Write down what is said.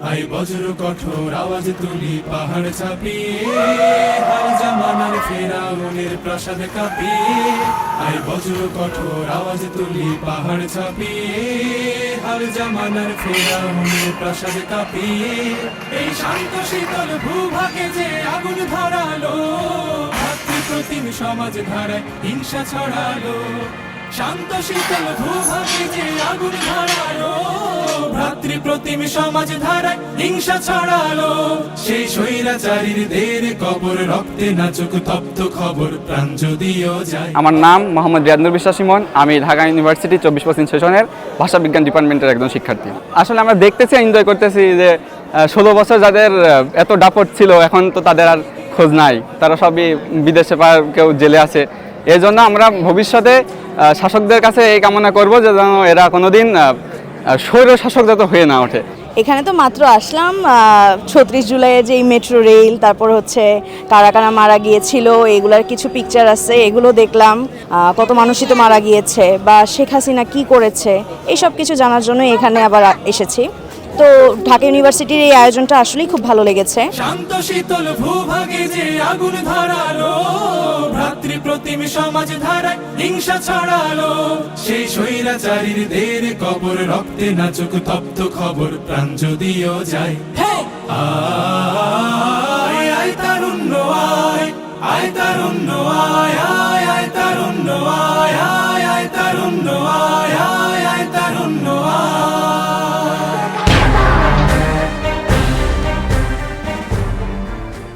I বজ্র কঠোর আওয়াজ তুলি পাহাড় ছাপিয়ে হার জামানার ফেরাউনের প্রাসাদ কাঁপিয়ে আই বজ্র কঠোর আওয়াজ তুলি পাহাড় ছাপিয়ে হার জামানার ফেরাউনের প্রাসাদ কাঁপিয়ে এই শান্ত শীতল ভূভাগে যে আগুন ধরালো ভাতৃপ্রতিম সমাজ ধারায় হিংসা ছড়ালো। শান্ত শীতল ভূভাগে যে আগুন ধরালো ভ্রাতৃপ্রতিম সমাজ ধারায় হিংসা ছড়ালো। সেই স্বৈরাচারীর দের কবর রক্তে নাচুক, তপ্ত খবর প্রাণ যদিও যায়। আমার নাম মোহাম্মদ রিয়াদনুর বিশ্বাস ইমন। আমি ঢাকা ইউনিভার্সিটি চব্বিশ পার্সেন্ট সেশনের ভাষা বিজ্ঞান ডিপার্টমেন্টের একজন শিক্ষার্থী। আসলে আমরা দেখতেছি এনজয় করতেছি যে ষোলো বছর যাদের এত ডাপট ছিল, এখন তো তাদের আর খোঁজ নাই। তারা সবই বিদেশে বা কেউ জেলে আছে। এই আমরা ভবিষ্যতে শাসকদের কাছে এই কামনা করব যে যেন এরা কোনোদিন স্বৈর শাসক যাতে হয়ে না ওঠে। এখানে তো মাত্র আসলাম ছত্রিশ জুলাইয়ে যে মেট্রো রেল তারপর হচ্ছে কারা কারা মারা গিয়েছিল এগুলার কিছু পিকচার আছে এগুলো দেখলাম কত মানুষই তো মারা গিয়েছে বা শেখ হাসিনা কি করেছে এইসব কিছু জানার জন্য এখানে আবার এসেছি। তো ঢাকা ইউনিভার্সিটির এই আয়োজনটা আসলেই খুব ভালো লেগেছে। শান্ত শীতল ভূভাগে যে আগুন ধরালো ভ্রাতৃপ্রতিম সমাজ ধারায় হিংসা ছড়ালো। সেই স্বৈরাচারীর দের কবর, রক্তে নাচুক তপ্ত খবর, প্রাণ যদিও যায়। আয় আয়, তারুণ্য আয় আয়, তারুণ্য আয় আয় আয়, তারুণ্য আয়।